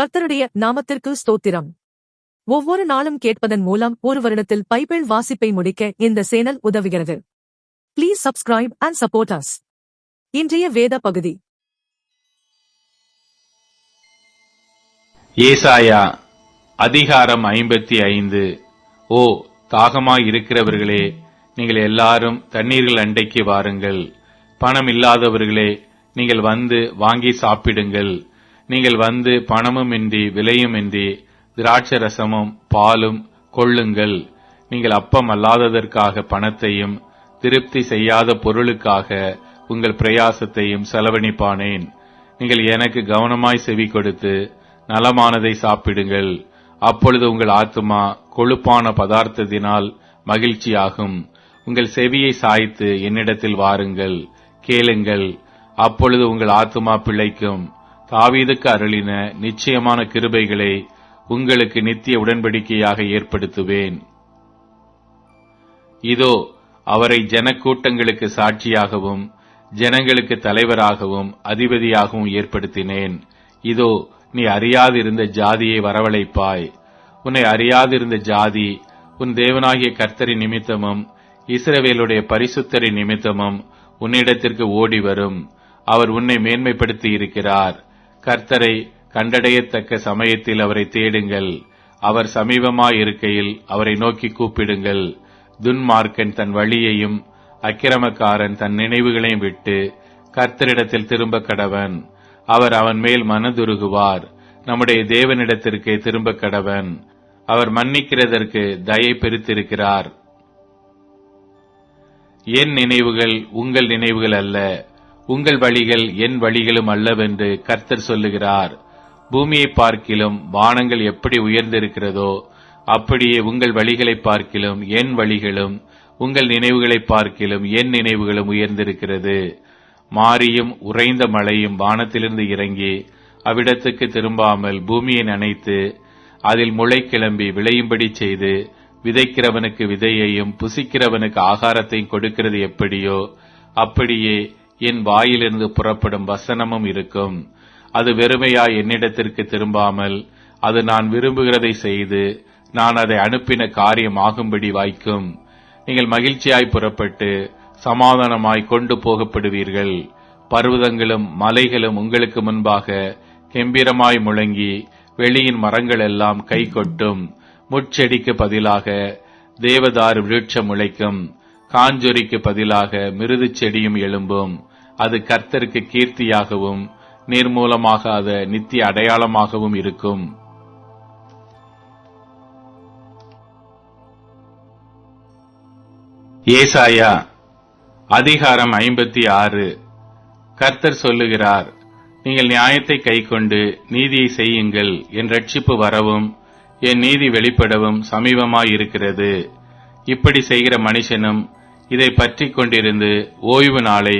கர்த்தருடைய நாமத்திற்கு ஸ்தோத்திரம். ஒவ்வொரு நாளும் கேட்பதன் மூலம் ஒரு வருடத்தில் பைபிள் வாசிப்பை முடிக்க இந்த சேனல் உதவுகிறது. Please subscribe and support us இன்றைய வேத பகுதி. ஏசாயா அதிகாரம் ஐம்பத்தி ஐந்து. ஓ தாகமாய் இருக்கிறவர்களே நீங்கள் எல்லாரும் தண்ணீர்கள் அண்டைக்கு வாருங்கள். பணம் இல்லாதவர்களே நீங்கள் வந்து வாங்கி சாப்பிடுங்கள். நீங்கள் வந்து பணமுமின்றி விலையுமின்றி திராட்சை ரசமும் பாலும் கொள்ளுங்கள். நீங்கள் அப்பம் அல்லாததற்காக பணத்தையும் திருப்தி செய்யாத பொருளுக்காக உங்கள் பிரயாசத்தையும் செலவழிப்பானேன் நீங்கள் எனக்கு கவனமாய் செவி கொடுத்து நலமானதை சாப்பிடுங்கள். அப்பொழுது உங்கள் ஆத்துமா கொழுப்பான பதார்த்தத்தினால் மகிழ்ச்சியாகும். உங்கள் செவியை சாய்த்து என்னிடத்தில் வாருங்கள் கேளுங்கள். அப்பொழுது உங்கள் ஆத்துமா பிழைக்கும். தாவீதுக்கு அருளின நிச்சயமான கிருபைகளை உங்களுக்கு நித்திய உடன்படிக்கையாக ஏற்படுத்துவேன். இதோ அவரை ஜனக்கூட்டங்களுக்கு சாட்சியாகவும் ஜனங்களுக்கு தலைவராகவும் அதிபதியாகவும் ஏற்படுத்தினேன். இதோ நீ அறியாதிருந்த ஜாதியை வரவழைப்பாய். உன்னை அறியாதிருந்த ஜாதி உன் தேவனாகிய கர்த்தரி நிமித்தமும் இஸ்ரவேலுடைய பரிசுத்தரி நிமித்தமும் உன்னிடத்திற்கு ஓடி வரும் அவர் உன்னை மேன்மைப்படுத்தி இருக்கிறார் கர்த்தரை கண்டடையத்தக்க சமயத்தில் அவரை தேடுங்கள். அவர் சமீபமாயிருக்கையில் அவரை நோக்கி கூப்பிடுங்கள். துன்மார்க்கன் தன் வழியையும் அக்கிரமக்காரன் தன் நினைவுகளையும் விட்டு கர்த்தரிடத்தில் திரும்ப கடவன். அவர் அவன் மேல் மனதுருகுவார் நம்முடைய தேவனிடத்திற்கு திரும்ப கடவன். அவர் மன்னிக்கிறதற்கு தயை பெருத்திருக்கிறார். என் நினைவுகள் உங்கள் நினைவுகள் அல்ல. உங்கள் வழிகள் என் வழிகளும் அல்லவென்று கர்த்தர் சொல்லுகிறார். பூமியை பார்க்கிலும் வானங்கள் எப்படி உயர்ந்திருக்கிறதோ அப்படியே உங்கள் வழிகளை பார்க்கிலும் என் வழிகளும் உங்கள் நினைவுகளை பார்க்கிலும் என் நினைவுகளும் உயர்ந்திருக்கிறது. மாரியும் உறைந்த மழையும் வானத்திலிருந்து இறங்கி அவ்விடத்துக்கு திரும்பாமல் பூமியை நனைத்து அதில் முளை கிளம்பி விளையும்படி செய்து விதைக்கிறவனுக்கு விதையையும் புசிக்கிறவனுக்கு ஆகாரத்தையும் கொடுக்கிறது எப்படியோ அப்படியே என் வாயிலிருந்து புறப்படும் வசனமும் இருக்கும். அது வெறுமையாய் என்னிடத்திற்கு திரும்பாமல் அது நான் விரும்புகிறதை செய்து நான் அதை அனுப்பின காரியம் ஆகும்படி வாய்க்கும். நீங்கள் மகிழ்ச்சியாய் புறப்பட்டு சமாதானமாய் கொண்டு போகப்படுவீர்கள். பர்வதங்களும் மலைகளும் உங்களுக்கு முன்பாக கெம்பீரமாய் முழங்கி வெளியின் மரங்கள் எல்லாம் கை கொட்டும் முட்செடிக்கு பதிலாக தேவதாறு விருட்சம் முளைக்கும். காஞ்சொரிக்கு பதிலாக மிருது செடியும் எழும்பும். அது கர்த்தருக்கு கீர்த்தியாகவும் நீர்மூலமாக அது நித்திய அடையாளமாகவும் இருக்கும். ஏசாயா அதிகாரம் ஐம்பத்தி ஆறு. கர்த்தர் சொல்லுகிறார் நீங்கள் நியாயத்தை கைக்கொண்டு நீதியை செய்யுங்கள். என் ரட்சிப்பு வரவும் என் நீதி வெளிப்படவும் சமீபமாயிருக்கிறது. இப்படி செய்கிற மனுஷனும் இதை பற்றி கொண்டிருந்து ஓய்வு நாளை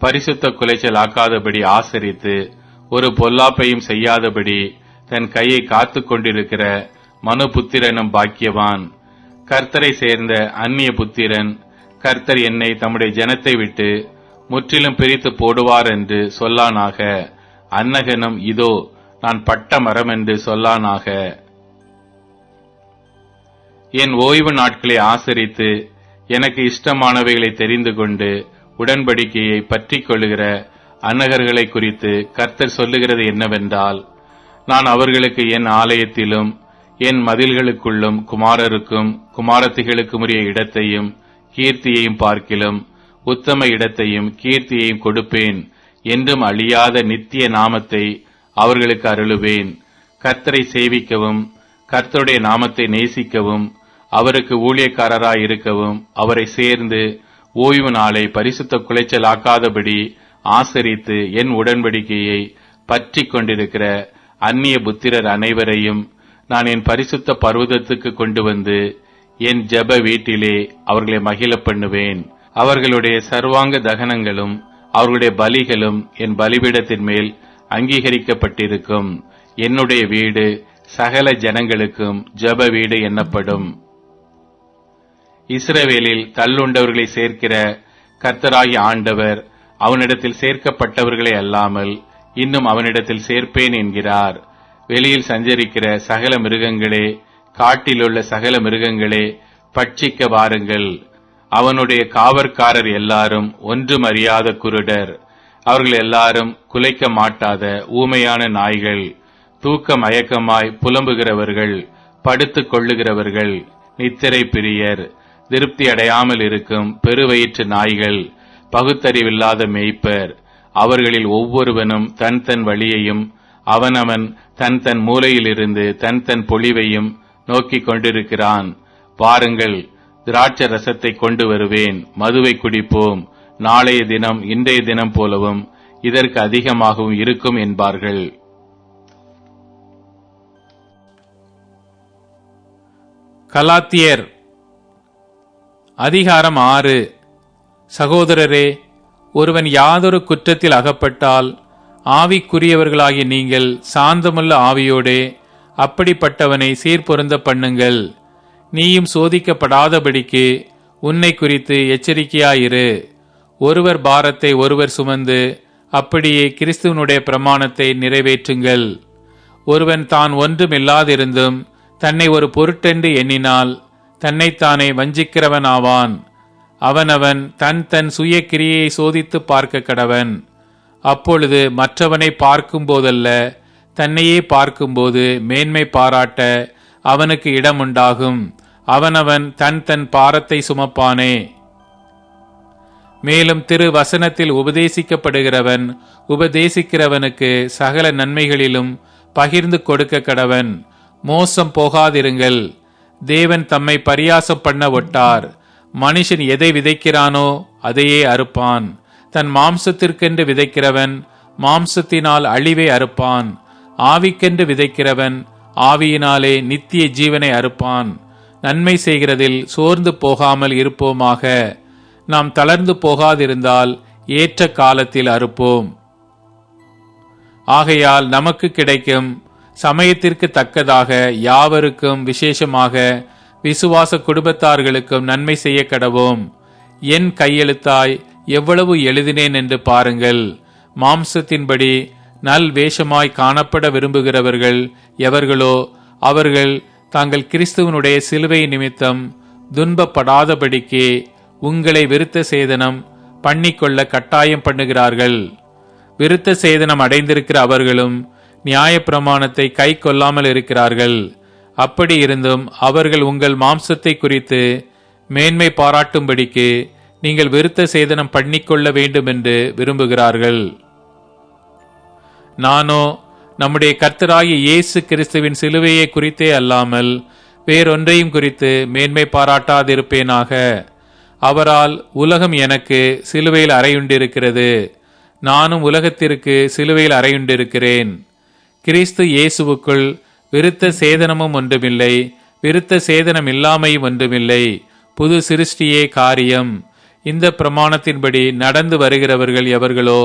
பரிசுத்த குலைச்சல் ஆக்காதபடி ஆசரித்து ஒரு பொல்லாப்பையும் செய்யாதபடி தன் கையை காத்து கொண்டிருக்கிற மனு புத்திரனும் பாக்கியவான். கர்த்தரை சேர்ந்த அந்நிய புத்திரன் கர்த்தர் என்னை தம்முடைய ஜனத்தை விட்டு முற்றிலும் பிரித்து போடுவார் என்று சொல்லானாக அன்னகனும் இதோ நான் பட்ட மரம் என்று சொல்லானாக. என் ஓய்வு நாட்களை ஆசரித்து எனக்கு இஷ்டமானவைகளை தெரிந்து கொண்டு உடன்படிக்கையை பற்றிக் கொள்ளுகிற அன்னகர்களை குறித்து கர்த்தர் சொல்லுகிறது என்னவென்றால் நான் அவர்களுக்கு என் ஆலயத்திலும் என் மதில்களுக்குள்ளும் குமாரருக்கும் குமாரத்திகளுக்கும் உரிய இடத்தையும் கீர்த்தியையும் பார்க்கிலும் உத்தம இடத்தையும் கீர்த்தியையும் கொடுப்பேன் என்றும் அழியாத நித்திய நாமத்தை அவர்களுக்கு அருளுவேன். கர்த்தரை சேவிக்கவும் கர்த்தருடைய நாமத்தை நேசிக்கவும் அவருக்கு ஊழியக்காரராய் இருக்கவும் அவரை சேர்ந்து ஓய்வு நாளை பரிசுத்த குலைச்சலாக்காதபடி ஆசரித்து என் உடன்படிக்கையை பற்றி கொண்டிருக்கிற அந்நிய புத்திரர் அனைவரையும் நான் என் பரிசுத்த பர்வதத்துக்கு கொண்டு வந்து என் ஜெப வீட்டிலே அவர்களை மகிழ பண்ணுவேன். அவர்களுடைய சர்வாங்க தகனங்களும் அவர்களுடைய பலிகளும் என் பலிபீடத்தின் மேல் அங்கீகரிக்கப்பட்டிருக்கும். என்னுடைய வீடு சகல ஜனங்களுக்கும் ஜெப வீடு என்னப்படும். இஸ்ரவேலில் தள்ளுண்டவர்களை சேர்க்கிற கர்த்தராகி ஆண்டவர் அவனிடத்தில் சேர்க்கப்பட்டவர்களே அல்லாமல் இன்னும் அவனிடத்தில் சேர்ப்பேன் என்கிறார். வெளியில் சஞ்சரிக்கிற சகல மிருகங்களே காட்டிலுள்ள சகல மிருகங்களே பட்சிக்க வாருங்கள். அவனுடைய காவற்காரர் எல்லாரும் ஒன்றும் அறியாத குருடர். அவர்கள் எல்லாரும் குலைக்க மாட்டாத ஊமையான நாய்கள் தூக்க மயக்கமாய் புலம்புகிறவர்கள் படுத்துக் கொள்ளுகிறவர்கள் நித்திரை பிரியர். திருப்தி அடையாமல் இருக்கும் பெருவயிற்று நாய்கள் பகுத்தறிவில்லாத மேய்ப்பர் அவர்களில் ஒவ்வொருவனும் தன் தன் வழியையும் அவனவன் தன் தன் மூலையிலிருந்து தன் தன் பொழிவையும் நோக்கிக் கொண்டிருக்கிறான். பாருங்கள் திராட்ச ரசத்தை கொண்டு வருவேன் மதுவை குடிப்போம் நாளைய தினம் இன்றைய தினம் போலவும் இதற்கு அதிகமாகவும் இருக்கும் என்பார்கள். கலாத்தியர் அதிகாரம் ஆறு. சகோதரரே ஒருவன் யாதொரு குற்றத்தில் அகப்பட்டால் ஆவிக்குரியவர்களாகிய நீங்கள் சாந்தமுள்ள ஆவியோடே அப்படிப்பட்டவனை சீர்பொருந்த பண்ணுங்கள். நீயும் சோதிக்கப்படாதபடிக்கு உன்னை குறித்து எச்சரிக்கையாயிரு. ஒருவர் பாரத்தை ஒருவர் சுமந்து அப்படியே கிறிஸ்துவனுடைய பிரமாணத்தை நிறைவேற்றுங்கள். ஒருவன் தான் ஒன்றுமில்லாதிருந்தும் தன்னை ஒரு பொருட்டென்று எண்ணினால் தன்னைத்தானே வஞ்சிக்கிறவன் ஆவான் அவனவன் தன் தன் சுய கிரியை சோதித்து பார்க்க கடவன். அப்பொழுது மற்றவனை பார்க்கும்போதல்ல தன்னையே பார்க்கும்போது மேன்மை பாராட்ட அவனுக்கு இடமுண்டாகும். அவனவன் தன் தன் பாரத்தை சுமப்பானே. மேலும் திரு வசனத்தில் உபதேசிக்கப்படுகிறவன் உபதேசிக்கிறவனுக்கு சகல நன்மைகளிலும் பகிர்ந்து கொடுக்க கடவன். மோசம் போகாதிருங்கள். தேவன் தம்மை பரியாசம் பண்ண ஒட்டார். மனுஷன் எதை விதைக்கிறானோ அதையே அறுப்பான். தன் மாம்சத்திற்கென்று விதைக்கிறவன் மாம்சத்தினால் அழிவை அறுப்பான். ஆவிக்கென்று விதைக்கிறவன் ஆவியினாலே நித்திய ஜீவனை அறுப்பான். நன்மை செய்கிறதில் சோர்ந்து போகாமல் இருப்போமாக. நாம் தளர்ந்து போகாதிருந்தால் ஏற்ற காலத்தில் அறுப்போம். ஆகையால் நமக்கு கிடைக்கும் சமயத்திற்கு தக்கதாக யாவருக்கும் விசேஷமாக விசுவாச குடும்பத்தார்களுக்கும் நன்மை செய்ய கடவோம் என் கையெழுத்தாய் எவ்வளவு எழுதினேன் என்று பாருங்கள். மாம்சத்தின்படி நல் வேஷமாய் காணப்பட விரும்புகிறவர்கள் எவர்களோ அவர்கள் தாங்கள் கிறிஸ்துவனுடைய சிலுவை நிமித்தம் துன்பப்படாதபடிக்கு உங்களை விருத்த சேதனம் பண்ணிக்கொள்ள கட்டாயம் பண்ணுகிறார்கள். விருத்த சேதனம் அடைந்திருக்கிற அவர்களும் நியாயப்பிரமாணத்தை கை கொள்ளாமல் இருக்கிறார்கள். அப்படி இருந்தும் அவர்கள் உங்கள் மாம்சத்தை குறித்து மேன்மை பாராட்டும்படிக்கு நீங்கள் விருத்த சேதனம் பண்ணிக்கொள்ள வேண்டும் என்று விரும்புகிறார்கள். நானோ நம்முடைய கர்த்தராகிய இயேசு கிறிஸ்துவின் சிலுவையை குறித்தே அல்லாமல் வேறொன்றையும் குறித்து மேன்மை பாராட்டாதிருப்பேனாக. அவரால் உலகம் எனக்கு சிலுவையில் அறையுண்டிருக்கிறது. நானும் உலகத்திற்கு சிலுவையில் அறையுண்டிருக்கிறேன். கிறிஸ்து இயேசுவுக்குள் விருத்த சேதனமும் ஒன்றுமில்லை விருத்த சேதனம் இல்லாமையும் ஒன்றுமில்லை. புது சிருஷ்டியே காரியம். இந்த பிரமாணத்தின்படி நடந்து வருகிறவர்கள் எவர்களோ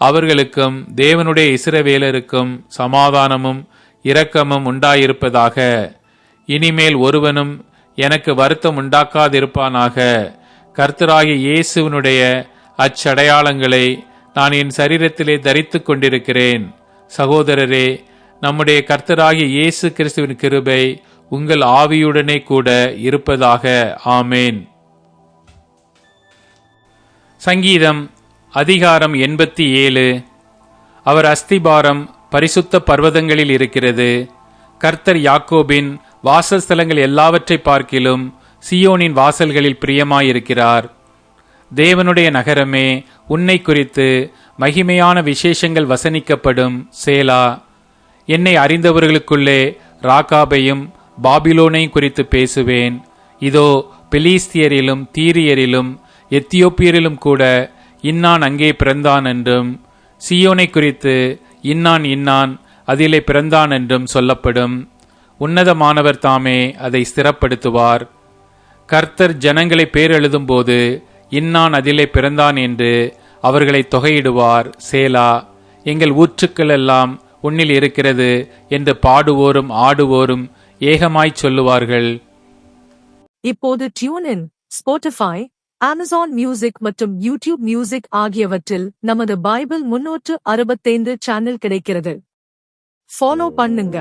அவர்களுக்கும் தேவனுடைய இசிறவேலருக்கும் சமாதானமும் இரக்கமும் உண்டாயிருப்பதாக. இனிமேல் ஒருவனும் எனக்கு வருத்தம் உண்டாக்காதிருப்பானாக. கர்த்தராகிய இயேசுவனுடைய அச்சடையாளங்களை நான் என் சரீரத்திலே தரித்து கொண்டிருக்கிறேன். சகோதரரே நம்முடைய கர்த்தராகிய இயேசு கிறிஸ்துவின் கிருபை உங்கள் ஆவியுடனே கூட இருப்பதாக. ஆமேன். சங்கீதம் அதிகாரம் எண்பத்தி ஏழு. அவர் அஸ்திபாரம் பரிசுத்த பர்வதங்களில் இருக்கிறது. கர்த்தர் யாக்கோபின் வாசஸ்தலங்கள் எல்லாவற்றை பார்க்கிலும் சியோனின் வாசல்களில் பிரியமாயிருக்கிறார். தேவனுடைய நகரமே உன்னை குறித்து மகிமையான விசேஷங்கள் வசனிக்கப்படும். சேலா என்னை அறிந்தவர்களுக்குள்ளே ராகாபையும் பாபிலோனையும் குறித்து பேசுவேன். இதோ பெலிஸ்தியரிலும் தீரியரிலும் எத்தியோப்பியரிலும் கூட இன்னான் அங்கே பிறந்தான் என்றும் சியோனை குறித்து இன்னான் இன்னான் அதிலே பிறந்தான் என்றும் சொல்லப்படும். உன்னதமானவர் தாமே அதை ஸ்திரப்படுத்துவார். கர்த்தர் ஜனங்களை பேரெழுதும்போது இன்னான் அதிலே பிறந்தான் என்று அவர்களை தொகையிடுவார். சேலா எங்கள் ஊற்றுக்கள் எல்லாம் உன்னில் இருக்கிறது என்று பாடுவோரும் ஆடுவோரும் ஏகமாய்ச் சொல்லுவார்கள். இப்போது டியூன் ஸ்போட்டிஃபை அமேசான் மியூசிக் மற்றும் யூடியூப் மியூசிக் ஆகியவற்றில் நமது பைபிள் முன்னூற்று அறுபத்தைந்து சேனல் கிடைக்கிறது. ஃபாலோ பண்ணுங்க.